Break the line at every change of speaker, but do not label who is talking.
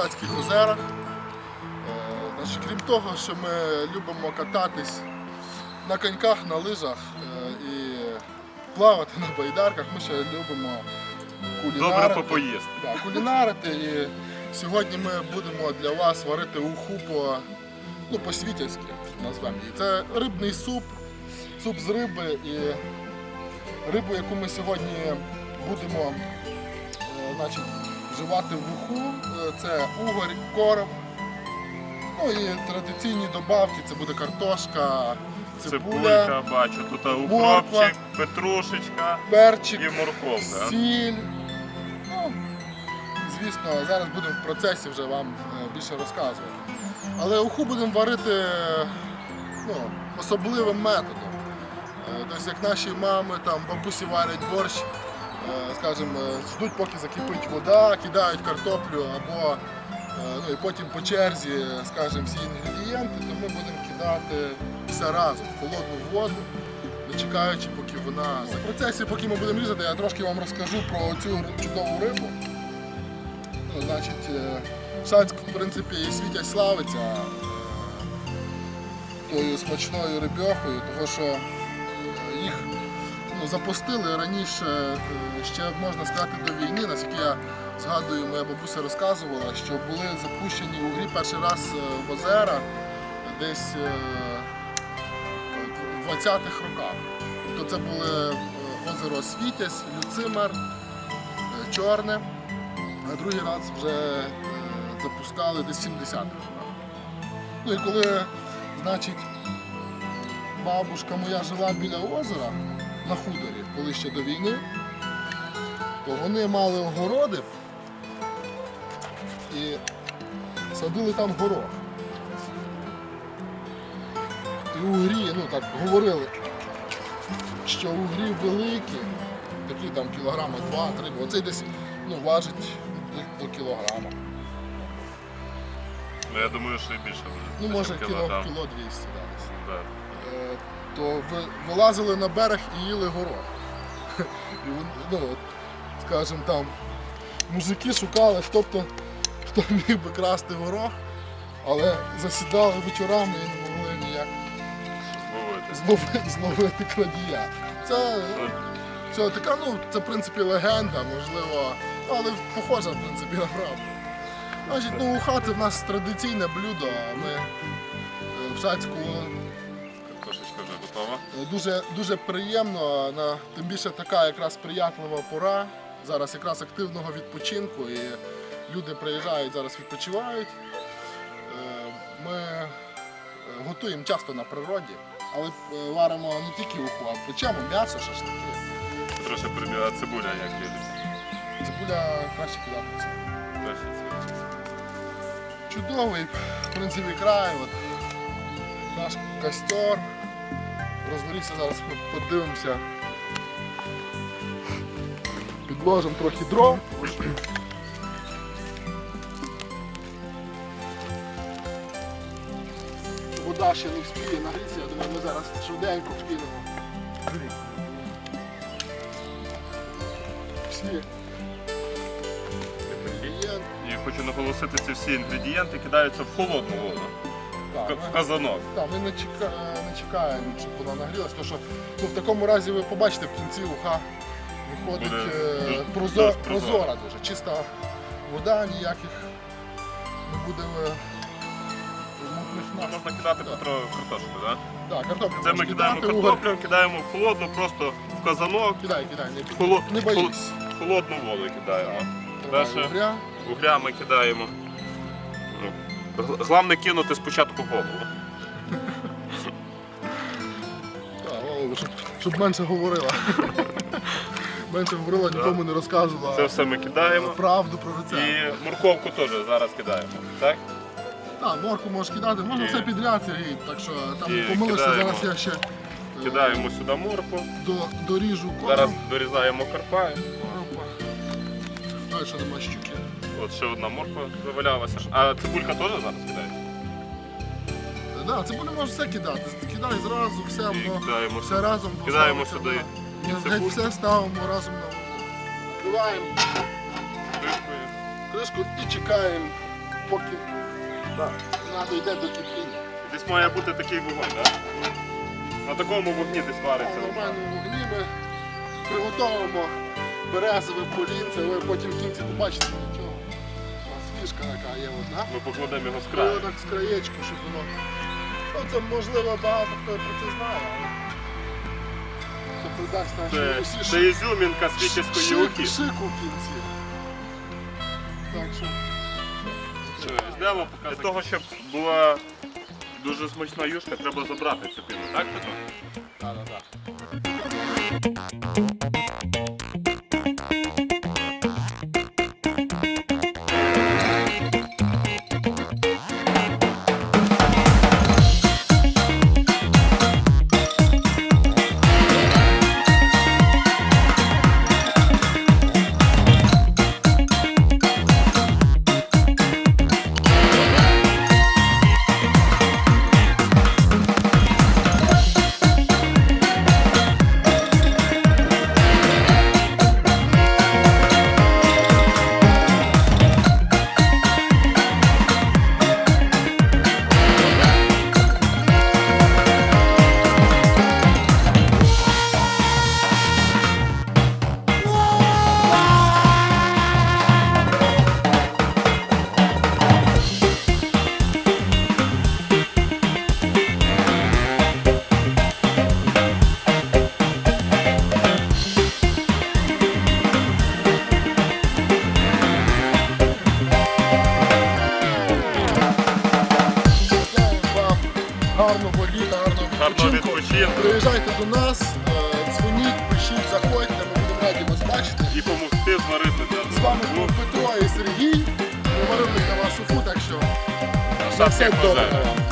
вам озерах. Е, Значить, крім того, що ми любимо кататись на коньках, на лижах е, і плавати на байдарках, ми ще любимо
Добре
кулінарити.
попоїсти.
Да, кулінарити. І сьогодні ми будемо для вас варити уху по, ну, по-світязьки назвемо її. Це рибний суп, суп з риби і рибу, яку ми сьогодні будемо е, значить, вживати в уху. е, Це угорь, короб. Ну і традиційні добавки це буде картошка, цибуля,
Цибулька, бачу, тут укропчик, петрушечка
перчик,
і морковка.
сіль. Ну, звісно, зараз будемо в процесі вже вам е, більше розказувати. Але уху будемо варити ну, особливим методом. Е, Тобто, як наші мами, там, бабусі варять борщ, скажімо, е, ждуть, поки закипить вода, кидають картоплю або е, ну, і потім по черзі, скажімо, всі інгредієнти, то ми будемо кидати все разом в холодну воду не чекаючи, поки вона. В процесі, поки ми будемо різати, я трошки вам розкажу про цю чудову рибу. Ну, значить, е, Шацьк, в принципі, і світять славиться тою смачною рибьохою, тому що запустили раніше, е, ще можна сказати, до війни, наскільки я згадую, моя бабуся розказувала, що були запущені у грі перший раз е, в озера десь. е, в 20-х роках. Тобто це були озеро Світязь, Люцимер, Чорне, а другий раз вже запускали десь 70-х роках. Ну і коли, значить, бабушка моя жила біля озера на хуторі, коли ще до війни, то вони мали огороди і садили там горох. І угрі, ну так говорили, що угрі великі, такі там кілограма 2-3, бо оцей десь ну, важить до, до кілограма.
Ну, я думаю, що і більше буде.
Ну, може, кіло, кіло 200 да, десь.
Да.
Е, то вилазили на берег і їли горох. І, ну, от, скажімо, там мужики шукали, хто, то, хто міг би красти горох, але засідали вечорами і не могли ніяк
Зловити.
зловити, крадія. Це, це така, ну, це в принципі легенда, можливо, але похожа, в принципі, на правду. Значить, ну, уха це в нас традиційне блюдо. Ми е, в Шацьку
Готова.
е, дуже, дуже приємно, на, тим більше така якраз сприятлива пора. Зараз якраз активного відпочинку і люди приїжджають, зараз відпочивають. Е, Ми е, готуємо часто на природі, але варимо не тільки уху, а печемо м'ясо, шашлики.
Трошки прибігла цибуля, як любить.
Цибуля краще кидати. Чудовий, в принципі, край. От, наш костер. Розгорівся, зараз подивимося. Підложимо трохи дров. Вода ще не вспіє нагрітися, я думаю, ми зараз швиденько вкинемо. Всі.
І хочу наголосити, ці всі інгредієнти кидаються в холодну воду,
Так,
в казанок.
Так, ми не, чека... чекаємо, щоб вона нагрілась, тому що ну, в такому разі ви побачите в кінці уха виходить
Буде
е,
дуже-
прозо...
дуже прозора.
прозора дуже. Чиста вода, ніяких не буде е, мутних
Ну, можна кидати
Да.
Петро картошку, так?
Так, картоплю
Це ми кидаємо
кидати, угор-
картоплю, кидаємо в холодну, просто в казанок,
Кидай, кидай, не,
Холо-
не боїсь.
в холодну воду кидаємо. Дальше.
угря.
Угря ми кидаємо. Ну, г- Головне кинути спочатку голову.
Щоб, менше говорила. менше говорила, нікому не розказувала
Це все ми кидаємо.
правду про рецепт.
І морковку теж зараз кидаємо. Так?
Так, морку можеш кидати, можна
І-
все підряд, Сергій, так що там
і
помилишся,
кидаємо.
зараз я ще е,
Кидаємо сюди морку.
до, доріжу корм.
Зараз дорізаємо карпа.
Опа. Далі що нема щуки.
От ще одна морква завалялася. А цибулька теж зараз кидається?
Так, да, цибулю можеш все кидати. Кидай зразу, все, воно
кидаємо
все разом.
Кидаємо сюди і
геть все ставимо разом на вогонь. Вкриваємо.
кришкою.
кришку і чекаємо, поки вона дійде до кипіння.
Десь має бути такий вогонь, так? На такому вогні десь
На
вариться.
нормальному вогні ми приготовимо березове полінце, ви потім в кінці побачите для чого. У нас фішка така є одна.
Ми покладемо його з краю.
так з краєчку, щоб воно. Ну це можливо багато хто про це знає, це придасть
Це,
усі
це ізюмінка з
шик,
ухи.
шику в кінці. Так що
поки Для того, щоб була дуже смачна юшка, треба забрати цю піну, так? Петро?
так, так, так. Приїжджайте до нас, е, дзвоніть, пишіть, заходьте, ми будемо раді вас бачити.
І допомогти зварити для
З вами був Петро і Сергій. Ми варили для вас уфу, так що
на
на все добре вам.